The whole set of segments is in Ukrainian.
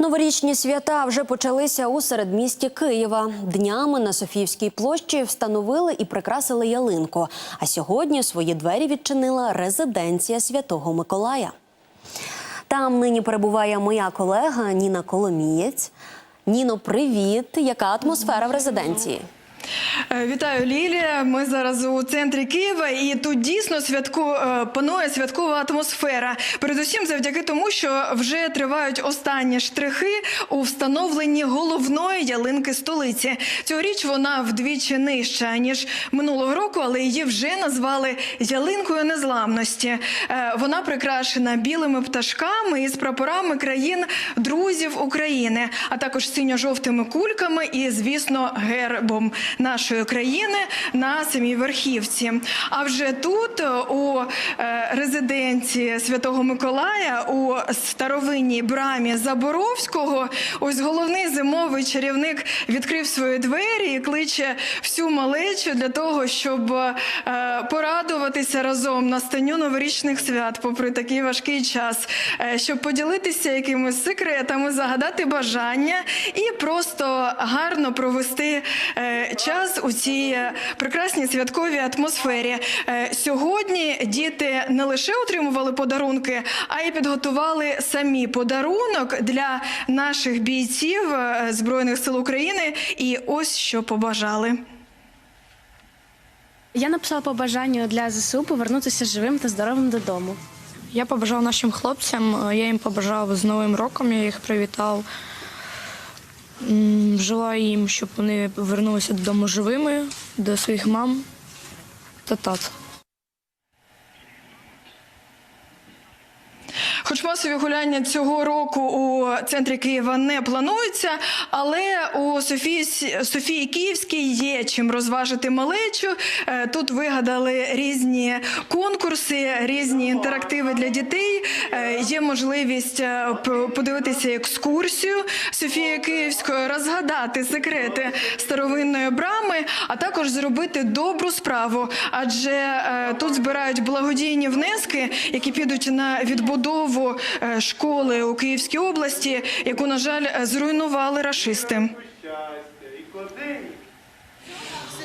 Новорічні свята вже почалися у середмісті Києва. Днями на Софіївській площі встановили і прикрасили ялинку. А сьогодні свої двері відчинила резиденція Святого Миколая. Там нині перебуває моя колега Ніна Коломієць. Ніно, привіт! Яка атмосфера в резиденції? Е, Вітаю, Лілія. Ми зараз у центрі Києва, і тут дійсно святку е, панує святкова атмосфера. Передусім, завдяки тому, що вже тривають останні штрихи у встановленні головної ялинки столиці. Цьогоріч вона вдвічі нижча ніж минулого року, але її вже назвали ялинкою незламності. Е, Вона прикрашена білими пташками із прапорами країн друзів України, а також синьо-жовтими кульками і, звісно, гербом нашої країни на самій верхівці. А вже тут, у е, резиденції Святого Миколая, у старовинній брамі Заборовського, ось головний зимовий чарівник відкрив свої двері і кличе всю малечу для того, щоб е, порадуватися разом на настанню новорічних свят, попри такий важкий час, е, щоб поділитися якимись секретами, загадати бажання і просто гарно провести е, час у цій е, прекрасній святковій атмосфері. Е, Сьогодні діти не лише отримували подарунки, а й підготували самі подарунок для наших бійців е, Збройних сил України. І ось що побажали. Я написала побажання для ЗСУ повернутися живим та здоровим додому. Я побажав нашим хлопцям, я їм побажав з Новим роком, я їх привітав. Желаю їм, щоб вони повернулися додому живими, до своїх мам та тат. Хоч масові гуляння цього року у центрі Києва не плануються, але у Софії, Софії Київській є чим розважити малечу. Е, Тут вигадали різні конкурси, різні інтерактиви для дітей. Е, Є можливість е, подивитися екскурсію Софії Київської, розгадати секрети старовинної брами, а також зробити добру справу. Адже е, тут збирають благодійні внески, які підуть на відбудову е, школи у Київській області, яку, на жаль, е, зруйнували рашисти.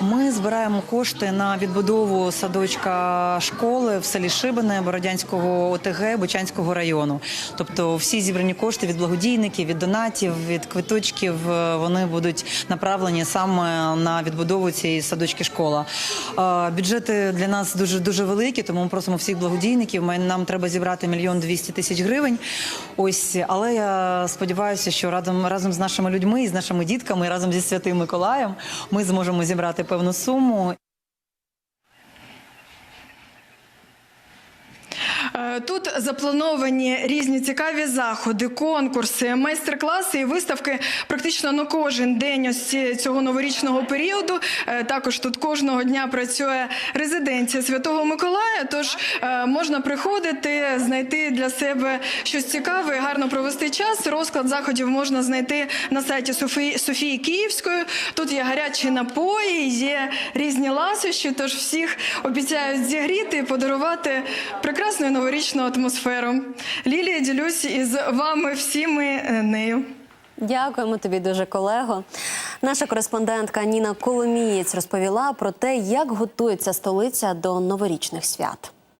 Ми збираємо кошти на відбудову садочка школи в селі Шибине Бородянського ОТГ Бучанського району. Тобто всі зібрані кошти від благодійників, від донатів, від квиточків е, вони будуть направлені саме на відбудову цієї садочки школа. Е, Бюджети для нас дуже дуже великі, тому ми просимо всіх благодійників. Нам треба зібрати мільйон двісті тисяч гривень. Ось, але я сподіваюся, що разом разом з нашими людьми і з нашими дітками, разом зі святим Миколаєм, ми зможемо зібрати певну суму Е, Тут заплановані різні цікаві заходи, конкурси, майстер-класи і виставки практично на кожен день ось цього новорічного періоду. Е, Також тут кожного дня працює резиденція Святого Миколая. Тож е, можна приходити, знайти для себе щось цікаве, гарно провести час. Розклад заходів можна знайти на сайті Софії, Софії Київської. Тут є гарячі напої, є різні ласощі. Тож всіх обіцяють зігріти подарувати прекрасну новорічну атмосферу. Лілія ділюсь із вами всіми е, нею. Дякуємо тобі дуже, колего. Наша кореспондентка Ніна Коломієць розповіла про те, як готується столиця до новорічних свят.